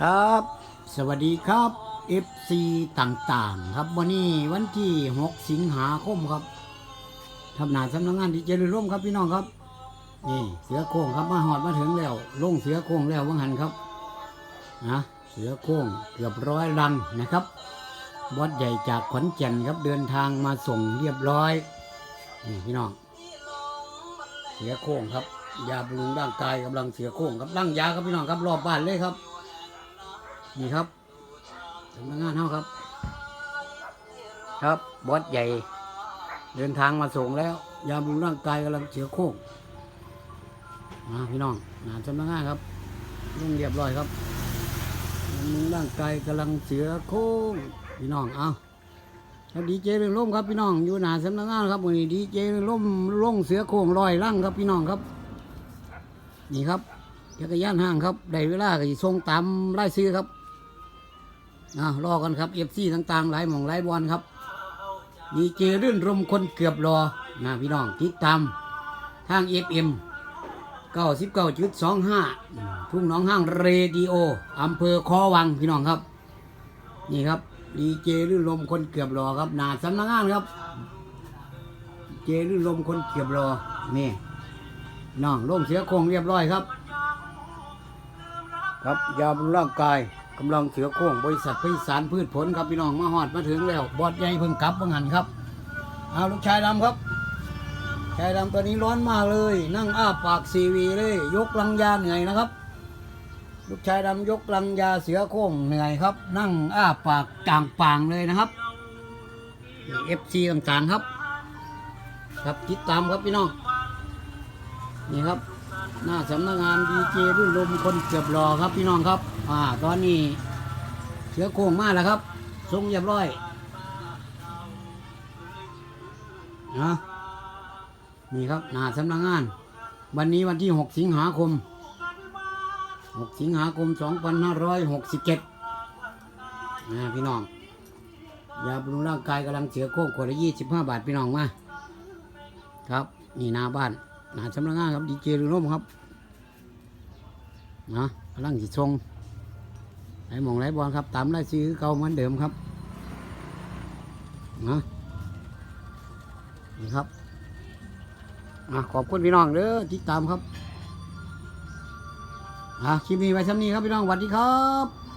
ครับ สวัสดีครับ FC ต่างๆ ครับวันนี้วันที่ 6 สิงหาคมครับทำหนาสำนักงานดีเจริญร่มครับพี่น้องครับ นี่เสือโค้งครับมาหอดมาถึงแล้วลงเสือโค้งแล้ววังหันครับนะเสือโค้งเกือบร้อยลังนะครับบอสใหญ่จากขอนแก่นครับเดินทางมาส่งเรียบร้อยนี่พี่น้อง เสือโค้งครับยาบำรุงร่างกายกำลังเสือโค้งครับร่างยาครับพี่น้องครับรอบบ้านเลยครับ นี่ครับสำนักงานเฮาครับ ครับบอสใหญ่ เดินทางมาส่งแล้ว ยาบุงร่างกายกำลังเสือโค้งมาพี่น้องงานสำนักงานครับลงเรียบร้อยครับยาบุงร่างกายกำลังเสือโค้งพี่น้องเอาครับดีเจเรื่องล่มครับพี่น้องอยู่หนาสำนักงานครับวันนี้ดีเจเรื่องล่มลงเสือโค้งลอยล่างครับพี่น้องครับ นี่ครับจักรยานห้างครับได้เวลาก็สิส่งตามไล่ซื้อครับ อ่ารอกันครับเอฟซีต่างๆหลายหม่องหลายบอลครับดีเจรื่นรมคนเกือบรอนะพี่น้องติดตามทางเอฟเอ็มเก้าสิบเก้าจุดสองห้าทุ่งน้องห้างเรดิโออำเภอคอวังพี่น้องครับ นี่ครับดีเจรื่นรมคนเกือบรอครับหนาสำนักงานครับเจรื่นรมคนเกือบรอนี่น้องลงเสียโคงเรียบร้อยครับ ครับยาบำรุงร่างกาย กำลังเสือโค้งบริษัทพิสารพืชผลครับพี่น้องมาหอดมาถึงแล้วบอดใหญ่เพิ่งกลับเมื่อหันครับเอาลูกชายดำครับชายดำตัวนี้ร้อนมากเลย นั่งอ้าปากซีวีเลย ยกลังยาเหนื่อยนะครับ ลูกชายดำยกลังยาเสือโค้งเหนื่อยครับ นั่งอ้าปากกลางปางเลยนะครับเอฟซีต่างๆครับ ครับติดตามครับพี่น้องนี่ครับ หน้าสำนักงานดีเจรุ่นลมคนเกือบรอครับพี่น้องครับอ่าตอนนี้เสือโค้งมาแล้วครับทรงเรียบร้อยนะนี่ครับหน้าสำนักงาน วันนี้วันที่ 6 สิงหาคม 6 สิงหาคม 2567นะพี่น้องยาบำรุงร่างกายกำลังเสือโค้งคนละ25 บาทพี่น้องมาครับนี่หน้าบ้าน หนาสำนักงานครับดีเจหรือร่มครับนะกำลังสิทรงไหลหมองไหลบอลครับ ตามไล่ซื้อเก่าเหมือนเดิมครับนะนี่ครับอะขอบคุณพี่น้องเด้อติดตามครับอะคลิปนี้ไว้ซ้ำนี้ครับพี่น้องสวัสดีครับ